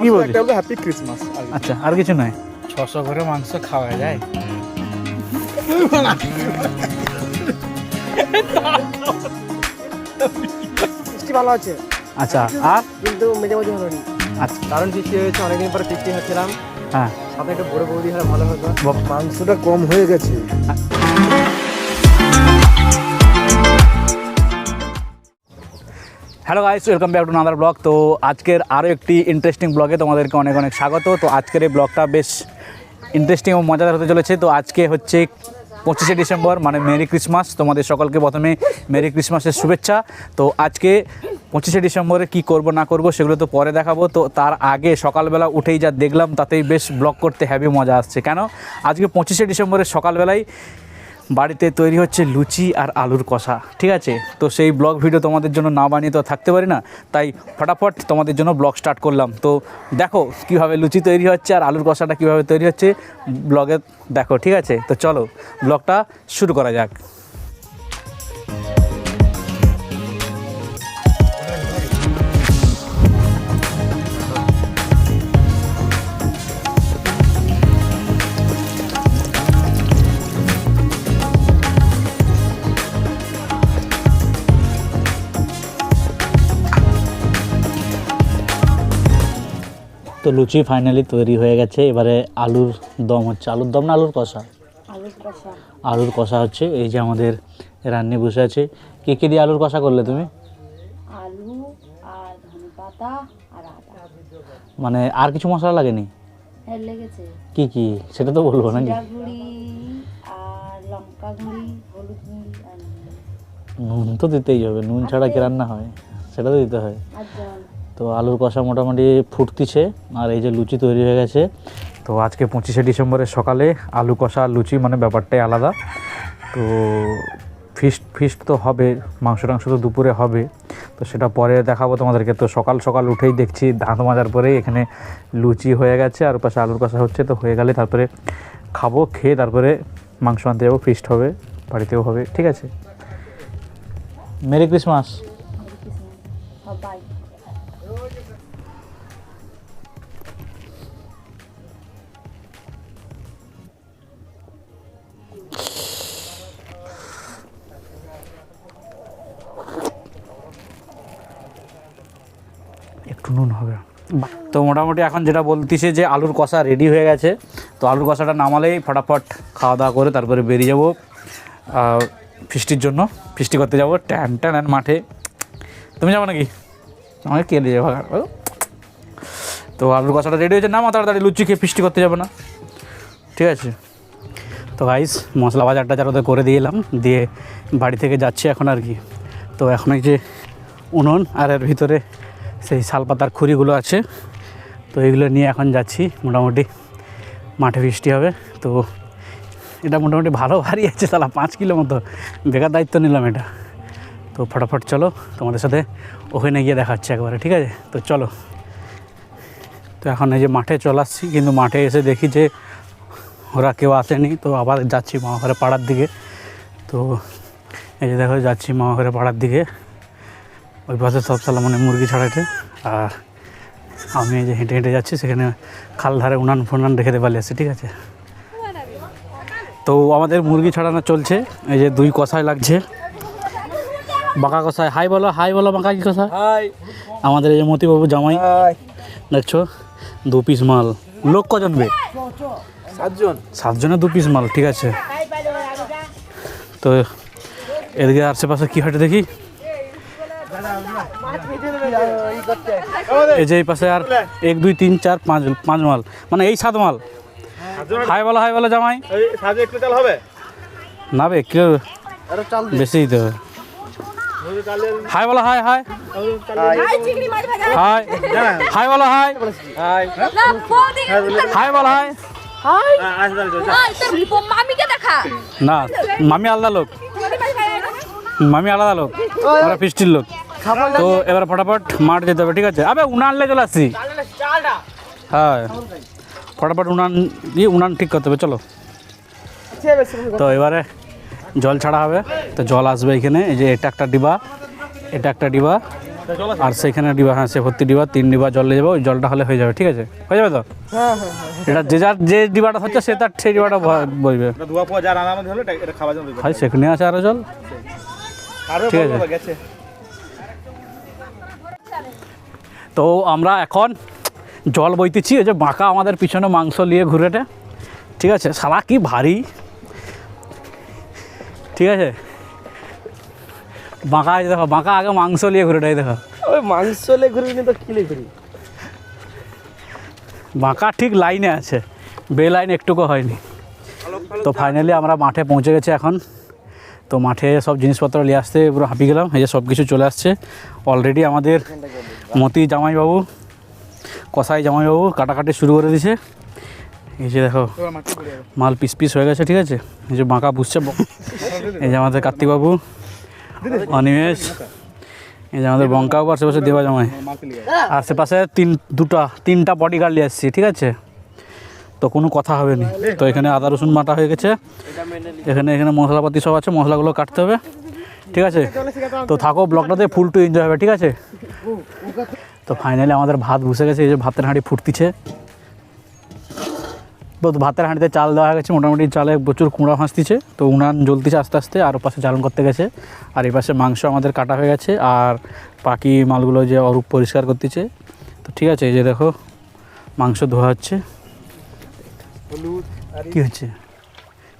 কি বলছিস? একটা হলো হ্যাপি ক্রিসমাস আচ্ছা আর কিছু নয় ছশো করে মাংস খাওয়া যায়? বৃষ্টি ভালো আছে। আচ্ছা আর? কিন্তু মেঝে মাঝে ভালো নেই। আচ্ছা। কারণ বৃষ্টি হয়েছে অনেকদিন পরে পিকনিক হচ্ছিলাম। হ্যাঁ। সাথে একটা বড় বৌদি হলে ভালো হতো। মাংসটা কম হয়ে গেছে। Hello guys welcome back to another blog তো আজকের আরও একটি ইন্টারেস্টিং ব্লগে তোমাদেরকে অনেক অনেক স্বাগত। তো আজকের এই ব্লগটা বেশ ইন্টারেস্টিং এবং মজাদার হতে চলেছে। তো আজকে হচ্ছে পঁচিশে ডিসেম্বর মানে মেরি ক্রিসমাস। তোমাদের সকলকে প্রথমে মেরি ক্রিসমাসের শুভেচ্ছা। তো আজকে পঁচিশে ডিসেম্বরে কি করব না করব সেগুলো তো পরে দেখাবো। তো তার আগে সকালবেলা উঠেই যা দেখলাম, তাতেই বেশ ব্লগ করতে হ্যাভি মজা আসছে। কেন? আজকে পঁচিশে ডিসেম্বরের সকালবেলায় বাড়িতে তৈরি হচ্ছে লুচি আর আলুর কষা, ঠিক আছে? তো সেই ব্লগ ভিডিও তোমাদের জন্য না বানিয়ে তো থাকতে পারি না, তাই ফটাফট তোমাদের জন্য ব্লগ স্টার্ট করলাম। তো দেখো কীভাবে লুচি তৈরি হচ্ছে আর আলুর কষাটা কীভাবে তৈরি হচ্ছে, ব্লগে দেখো, ঠিক আছে? তো চলো ব্লগটা শুরু করা যাক। তো লুচি ফাইনালি তৈরি হয়ে গেছে। এবারে আলুর দম হচ্ছে আলুর দম না আলুর কষা? আলুর কষা। হচ্ছে এই যে আমাদের রান্নি বসে আছে। কে কে দিয়ে আলুর কষা করলে তুমি? আলু আর ধনে আর আদা। মানে আর কিছু মশলা লাগেনি? হ্যাঁ লেগেছে। কি কি? সেটা তো বলব নাকি জিরা আর লঙ্কা গুঁড়ি হলুদ নুন। তো দিতেই হবে নুন ছাড়া কি রান্না হয়? সেটা তো দিতে হয়। আর তো আলুর কষা মোটামুটি ফুটতিছে, আর এই যে লুচি তৈরি হয়ে গেছে। তো আজকে পঁচিশে ডিসেম্বরের সকালে আলু কষা, লুচি মানে ব্যাপারটাই আলাদা। তো ফিস্ট ফিস্ট তো হবে, মাংস টাংস তো দুপুরে হবে। তো সেটা পরে দেখাবো তোমাদেরকে। তো সকাল সকাল উঠেই দেখছি দাঁত মাজার পরে এখানে লুচি হয়ে গেছে, আর পাশে আলুর কষা হচ্ছে। তো হয়ে গেলে তারপরে খাব, খেয়ে তারপরে মাংস আনতে যাব ফিস্ট হবে, বাড়িতেও হবে, ঠিক আছে? মেরি ক্রিসমাস নুন হবে। তো মোটামুটি এখন যেটা বলতিছে যে আলুর কষা রেডি হয়ে গেছে। তো আলুর কষাটা নামালেই ফটাফট খাওয়া দাওয়া করে তারপরে বেরিয়ে যাব ফিস্টির জন্য। ফিস্টি করতে যাব ট্যান ট্যান মাঠে। তুমি যাব নাকি? আমাকে কেলে যাব? তো আলুর কষাটা রেডি হয়েছে। নামা তাড়াতাড়ি, লুচি খেয়ে ফিস্টি করতে যাবে না। ঠিক আছে? তো গাইস মশলা বাজারটা যারা ওদের করে দিয়ে এলাম। দিয়ে বাড়ি থেকে যাচ্ছি এখন আর কি। তো এখন এই যে উনুন আর এর ভিতরে সেই শালপাতার খুঁড়িগুলো আছে। তো এগুলো নিয়ে এখন যাচ্ছি। মোটামুটি মাঠে বৃষ্টি হবে। তো এটা মোটামুটি ভালো ভারী আছে তাহলে পাঁচ কিলো মতো। বেকার দায়িত্ব নিলাম এটা। তো ফটাফট চলো, তোমাদের সাথে ওখানে গিয়ে দেখাচ্ছি একবারে, ঠিক আছে? তো চলো। তো এখন এই যে মাঠে চলে আসছি, কিন্তু মাঠে এসে দেখি যে ওরা কেউ আসেনি। তো আবার যাচ্ছি মামাঘরে পাড়ার দিকে। তো এই যে দেখো, যাচ্ছি মামাঘরে পাড়ার দিকে। ওই পাশে সব সালা মানে মুরগি ছাড়াতে আর আমি যে হেঁটে হেঁটে যাচ্ছি সেখানে খাল ধারে উনান ফুনান রেখে পালিয়ে আসছি ঠিক আছে? তো আমাদের মুরগি ছাড়ানো চলছে। এই যে দুই কষায় লাগছে। বাঁকা কষায় হাই বলো হাই বলো বাঁকা কি কষা আমাদের এই যে মতিবাবু জামাই। দেখছ? দু পিস মাল। লোক কজন বে? সাতজন। সাতজনে দু পিস মাল ঠিক আছে। তো এদিকে আশেপাশে কী হাটে দেখি? এই যে এই পাশে আর এক দুই তিন চার পাঁচ পাঁচ মাল। মানে এই সাত মাল। হাই বলো হাই বলো জামাই। হবে? না বে কেউ বেশি দিতে হবে। হাই বলো হাই হাই। Hi hi. বলো হাই। হাই। হাই বলো। হাই না মামি আলাদা লোক। মামি আলাদা লোক। আমরা ফিস্টির লোক। তো এবার ফটাফট মাঠ যেতে হবে ঠিক আছে? আবে উনান লে চলে আসছি। হ্যাঁ। ফটাফট উনান দিয়ে উনান ঠিক করতে হবে চলো। তো এবারে জল ছাড়া হবে। তো জল আসবে এখানে এই যে এটা একটা ডিবা এটা একটা ডিবা আর সেখানে ডিবা হ্যাঁ সে ভর্তি ডিবা তিন ডিবা জল নিয়ে যাব ওই জলটা হলে হয়ে যাবে ঠিক আছে? হয়ে যাবে তো? এটা যে যার যে ডিবাটা হচ্ছে সে তার সেই ডিবাটা বইবে। এটা ধোয়া পোয়া যা রান্নার মধ্যে হলো এটা- এটা খাওয়ার জন্য দেবে। ভাই সেখানে আছে আরও জল? ঠিক আছে। বলব, গেছে তো আমরা এখন জল বইতেছি ওই যে বাঁকা আমাদের পিছনে মাংস নিয়ে ঘুরেটে। ঠিক আছে সালা কি ভারী। ঠিক আছে? বাঁকা এই দেখো বাঁকা আগে মাংস নিয়ে ঘুরেটে এই দেখো। ওই মাংস নিয়ে ঘুরি তো কিলে ঘুরি? বাঁকা ঠিক লাইনে আছে বে লাইন একটুকু হয়নি। তো ফাইনালি আমরা মাঠে পৌঁছে গেছি এখন। তো মাঠে সব জিনিসপত্র নিয়ে আসতে পুরো হাঁপিয়ে গেলাম এই যে সব কিছু চলে আসছে। অলরেডি আমাদের মতি জামাইবাবু কসাই জামাইবাবু কাটাকাটি শুরু করে দিয়েছে এই যে দেখো মাল পিস পিস হয়ে গেছে ঠিক আছে? এই যে বাঁকা বুঝছে এই যে আমাদের কার্তিকবাবু অনিমেষ এই যে আমাদের বঙ্কাবাবু আর সেপাশে দেবা জামাই। আশেপাশে তিন দুটা তিনটা বডি গার্ড নিয়ে আসছি ঠিক আছে? তো কোনো কথা হবে না। তো এখানে আদা রসুন মাটা হয়ে গেছে। এখানে এখানে মশলাপাতি সব আছে মশলাগুলো কাটতে হবে। ঠিক আছে? তো থাকো ব্লগটাতে ফুল টু এনজয় হবে ঠিক আছে? তো ফাইনালি আমাদের ভাত বসে গেছে এই যে ভাতের হাঁড়ি ফুটতিছে। তো ভাতের হাঁড়িতে চাল দেওয়া হয়ে গেছে মোটামুটি চালে প্রচুর কুঁড়া ভাসতিছে তো উনান জ্বলতিছে আস্তে আস্তে আর পাশে জ্বালন করতে গেছে। আর এই পাশে মাংস আমাদের কাটা হয়ে গেছে আর বাকি মালগুলো যে অরূপ পরিষ্কার করতেছে। তো ঠিক আছে এই যে দেখো মাংস ধোয়া হচ্ছে। কী হচ্ছে?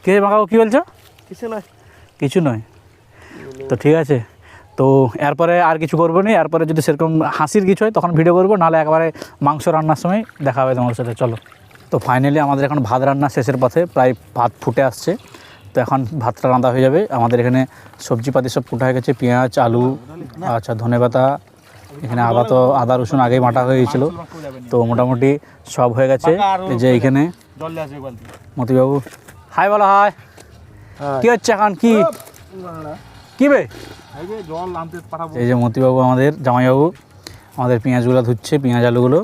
কে মাকাও কী বলছো? কিছু না কিছু নয়। তো ঠিক আছে। তো এরপরে আর কিছু করব না এরপরে যদি সেরকম হাসির কিছু হয় তখন ভিডিও করব নাহলে একবারে মাংস রান্নার সময় দেখা হবে তোমার সাথে চলো। তো ফাইনালি আমাদের এখন ভাত রান্না শেষের পথে প্রায় ভাত ফুটে আসছে। তো এখন ভাতটা রান্না হয়ে যাবে। আমাদের এখানে সবজিপাতি সব ফুটা হয়ে গেছে পেঁয়াজ আলু আচ্ছা ধনেপাতা এখানে আদা তো আদা রসুন আগেই মাটা হয়ে গেছিল। তো মোটামুটি সব হয়ে গেছে। যে বালতি। মতিবাবু। হাই বলো হাই। কি হচ্ছে এখন? কি? কি বে? এই যে জল আনতে পাঠাবো। এই যে মতিবাবু আমাদের জামাইবাবু আমাদের পেঁয়াজগুলো ধুচ্ছে পেঁয়াজ আলুগুলো।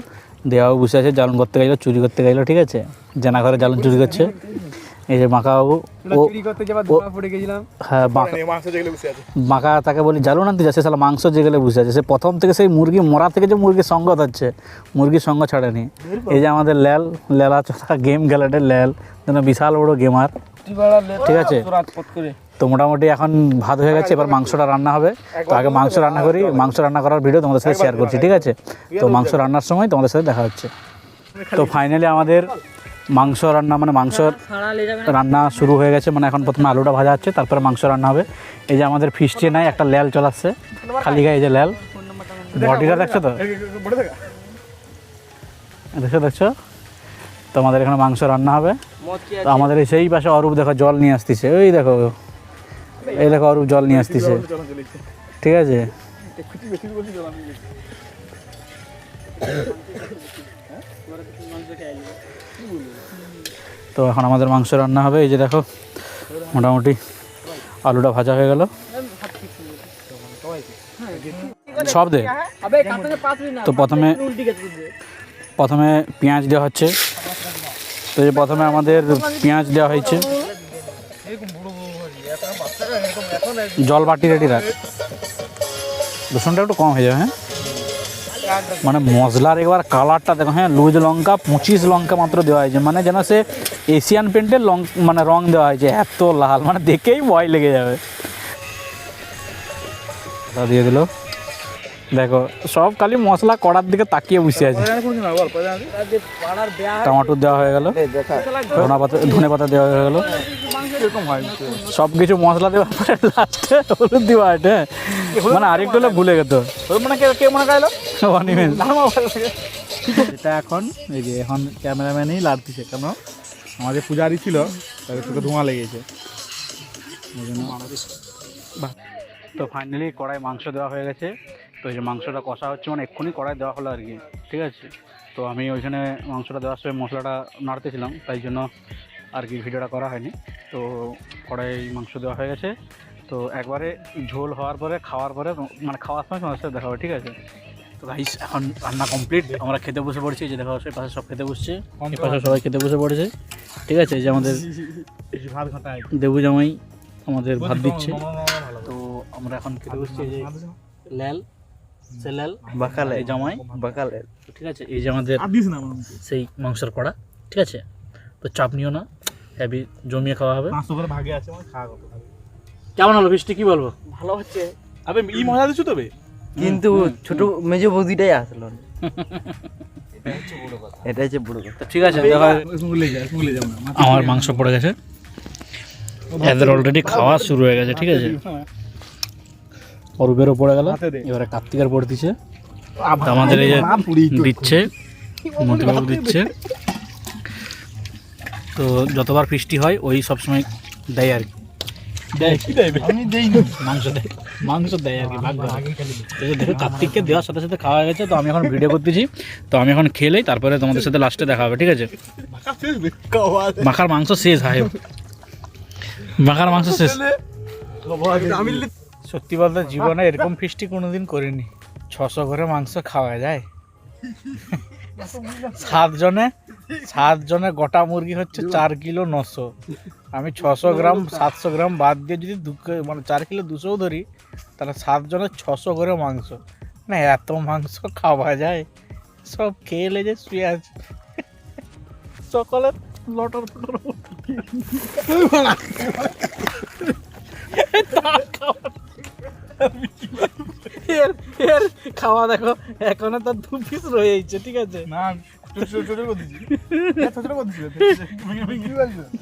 দেওয়াবু বসে আছে জ্বালন করতে গেলো চুরি করতে গেলো ঠিক আছে? জানা ঘরে জ্বালন চুরি করছে। এই যে মাকাবাবু ও চুরি করতে যাবার ধোয়া পড়ে গেছিলাম। হ্যাঁ মাকা বসে আছে। মাকা তাকে বলি জ্বালন আনতে যাচ্ছে সালা মাংস যেগুলো বসে আছে। সে প্রথম থেকে সেই মুরগি মরা থেকে যে মুরগির সঙ্গ হচ্ছে মুরগির সঙ্গ ছাড়েনি। এই যে আমাদের ল্যাল লেলা চোখা গেম খেলাটে ল্যাল যেন বিশাল বড় গেমার ঠিক আছে? তো মোটামুটি এখন ভাত হয়ে গেছে, এবার মাংসটা রান্না হবে। তো আগে মাংস রান্না করি, মাংস রান্না করার ভিডিও তোমাদের সাথে শেয়ার করছি, ঠিক আছে? তো মাংস রান্নার সময় তোমাদের সাথে দেখা হচ্ছে। তো ফাইনালি আমাদের মাংস রান্না মানে মাংস রান্না শুরু হয়ে গেছে মানে এখন প্রথমে আলুটা ভাজা হচ্ছে, তারপরে মাংস রান্না হবে। এই যে আমাদের ফিস্টে নাই, একটা ল্যাল চলাচ্ছে খালি গায়ে যে ল্যাল বডিটা দেখছ তো? দেখছ দেখছ? তো আমাদের এখানে মাংস রান্না হবে। তো আমাদের সেই পাশে অরূপ দেখো, জল নিয়ে আসতেছে। ওই দেখো এই দেখো অরূপ জল নিয়ে আসতেছে। ঠিক আছে? তো এখন আমাদের মাংস রান্না হবে, এই যে দেখো, মোটামুটি আলুটা ভাজা হয়ে গেল। সব দে। তো প্রথমে প্রথমে পেঁয়াজ দেওয়া হচ্ছে। তো যে প্রথমে আমাদের পেঁয়াজ দেওয়া হয়েছে। জল বাটি রেডি রাখ। রসুনটা একটু কম হয়ে যাবে হ্যাঁ? মানে মশলার একবার কালারটা দেখো হ্যাঁ? লুজ লঙ্কা, পঁচিশ লঙ্কা মাত্র দেওয়া হয়েছে। মানে যেন সে এশিয়ান পেন্টের লং মানে রং দেওয়া হয়েছে। এত লাল মানে দেখেই ভয় লেগে যাবে। দিয়ে দিল। দেখো সব খালি মশলা কড়ার দিকে তাকিয়ে বসে আছে। টমাটো দেওয়া হয়ে গেল ধনা পাতা ধনে পাতা দেওয়া হয়ে গেল। সব কিছু মশলা দেওয়ার পরে লাস্টে হলুদ দেওয়া এটা মানে আরেকটু হলে ভুলে গেত। মানে কে কে মনে অনিমেষ। এটা এখন এই যে এখন ক্যামেরাম্যানই লাড়তিছে কেন? আমাদের পূজারি ছিল তাদের চোখে ধোঁয়া লেগেছে। তো ফাইনালি কড়াই মাংস দেওয়া হয়ে গেছে। তো এই যে মাংসটা কষা হচ্ছে মানে এক্ষুনি কড়াই দেওয়া হলো আর কি ঠিক আছে? তো আমি ওইখানে মাংসটা দেওয়ার সময় মশলাটা নাড়তেছিলাম তাই জন্য আর কি ভিডিওটা করা হয়নি। তো কড়াই মাংস দেওয়া হয়ে গেছে। তো একবারে ঝোল হওয়ার পরে খাওয়ার পরে মানে খাওয়ার সময় তোমার সাথে দেখা হবে ঠিক আছে? তো গাইস এখন রান্না কমপ্লিট আমরা খেতে বসে পড়েছি যে দেখা পাশে সব খেতে বসছে। এই পাশে সবাই খেতে বসে পড়েছে ঠিক আছে? এই যে আমাদের দেবু জামাই আমাদের ভাত দিচ্ছে। তো আমরা এখন খেতে বসছি যে ল্যাল সেলাল বাকালে জামাই। বাকালে ঠিক আছে এই যে আমাদের। সেই মাংসের কড়া ঠিক আছে? তো চাপ নিও না হ্যাভি জমিয়ে খাওয়া হবে। ভাগে আছে খাওয়া কেমন হলো বৃষ্টি কি বলব? ভালো হচ্ছে। আবে ই মজা দিচ্ছ তবে? কিন্তু ছোট মেজো বৌদিটাই আসলো। না এটা হচ্ছে বড় কথা। ঠিক আছে আমার মাংস পড়ে গেছে। এদের অলরেডি খাওয়া শুরু হয়ে গেছে ঠিক আছে? অরূপেরও পড়ে গেল এবারে কার্তিকের পড়ে দিচ্ছে। আমাদের এই যে দিচ্ছে মতিবাবু দিচ্ছে। তো যতবার বৃষ্টি হয় ওই সবসময় দেয় আর কি। মাংস দেয় মাংস দেয় আর কি। দেখো কার্তিককে দেওয়ার সাথে সাথে খাওয়া হয়ে গেছে তো আমি এখন ভিডিও করতেছি। তো আমি এখন খেলেই তারপরে তোমাদের সাথে লাস্টে দেখা হবে ঠিক আছে? মাখার মাংস শেষ হয়। মাখার মাংস শেষ। সত্যি বলতে জীবনে এরকম ফিস্টি কোনোদিন করিনি। ছশো করে মাংস খাওয়া যায়। সাতজনে সাতজনে গোটা মুরগি হচ্ছে চার কিলো নশো। আমি ছশো গ্রাম, সাতশো গ্রাম বাদ দিয়ে যদি দু মানে চার কিলো দুশোও ধরি, তাহলে সাতজনের ছশো করে মাংস। না, এত মাংস খাওয়া যায়। সব খেয়ে লেগে শুয়ে আছে। সকালে লটর ফটর এর এর খাওয়া দেখো এখনও তো দু পিস রয়েছে ঠিক আছে? না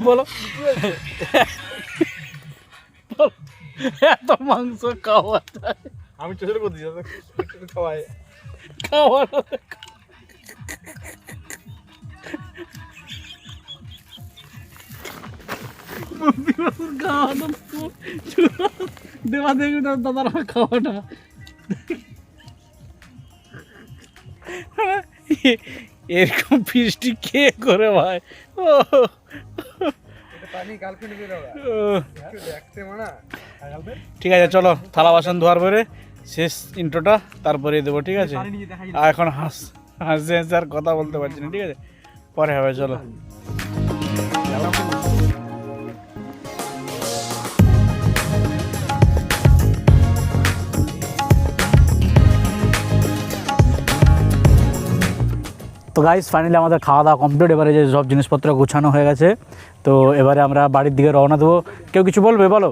বলো। এত মাংস খাওয়া আমি ছোট করে দিছি খাওয়াই খাওয়া দেওয়া দেখবি না দাদার খাওয়াটা এরকম ফিস্টি কে করে ভাই? ও। ঠিক আছে, চলো, থালা বাসন ধোয়ার পরে শেষ ইন্ট্রোটা তারপরে দেবো, ঠিক আছে? আর এখন হাস, হাসতে হাসতে আর কথা বলতে পারছি না, ঠিক আছে? পরে হবে, চলো। তো গাইস ফাইনালি আমাদের খাওয়া দাওয়া কমপ্লিট এবারে যে সব জিনিসপত্র গুছানো হয়ে গেছে তো এবারে আমরা বাড়ির দিকে রওনা দেবো। কেউ কিছু বলবে? বলো।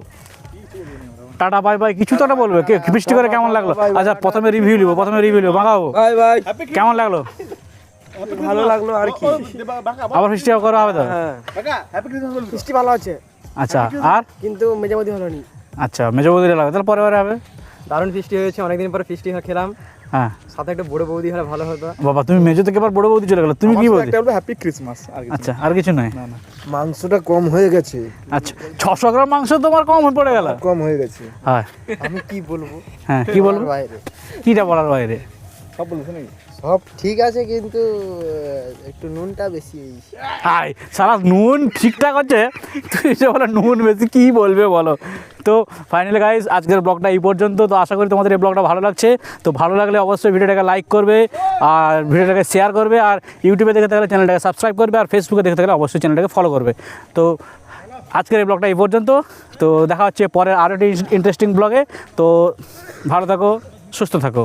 টাটা বাই বাই কিছু তো একটা বলবে। কে বৃষ্টি করে কেমন লাগল? আচ্ছা প্রথমে রিভিউ নিবো প্রথমে রিভিউ নিবো। বাই কেমন লাগল? ভালো লাগল আর কি। আবার বৃষ্টি করা হবে তো? হ্যাঁ। বলবি ভালো আছে। আচ্ছা আর? কিন্তু মেজামতি হলো নি। আচ্ছা মেজো বৌদিরে লাগবে। তাহলে পরে পরে হবে? দারুণ ফিস্টি হয়েছে অনেকদিন পরে ফিস্টি খেলাম। হ্যাঁ। সাথে একটা বড় বৌদি হলে ভালো হতো। বাবা তুমি মেজো থেকে এবার বড় বৌদি চলে গেলো। তুমি কি বলতে একটা হ্যাপি ক্রিসমাস আর কিছু আচ্ছা আর কিছু নয় মাংসটা কম হয়ে গেছে। আচ্ছা ছশো গ্রাম মাংস তোমার কম হয়ে পড়ে গেল? কম হয়ে গেছে। হ্যাঁ। আমি কি বলব? হ্যাঁ কি বলব? বাইরে। কিটা বলার বাইরে? সব বলছো নাকি? সব ঠিক আছে কিন্তু একটু নুনটা বেশি। সারা নুন ঠিকঠাক তুই বলে নুন বেশি কী বলবে বলো? তো ফাইনালি গাইজ আজকের ব্লগটা এই পর্যন্ত। তো আশা করি তোমাদের এই ব্লগটা ভালো লাগছে। তো ভালো লাগলে অবশ্যই ভিডিওটাকে লাইক করবে আর ভিডিওটাকে শেয়ার করবে আর ইউটিউবে দেখে থাকলে চ্যানেলটাকে সাবস্ক্রাইব করবে আর ফেসবুকে দেখে থাকলে অবশ্যই চ্যানেলটাকে ফলো করবে। তো আজকের এই ব্লগটা এই পর্যন্ত। তো দেখা হচ্ছে পরের আরও একটি ইন্টারেস্টিং ব্লগে তো ভালো থাকো, সুস্থ থাকো।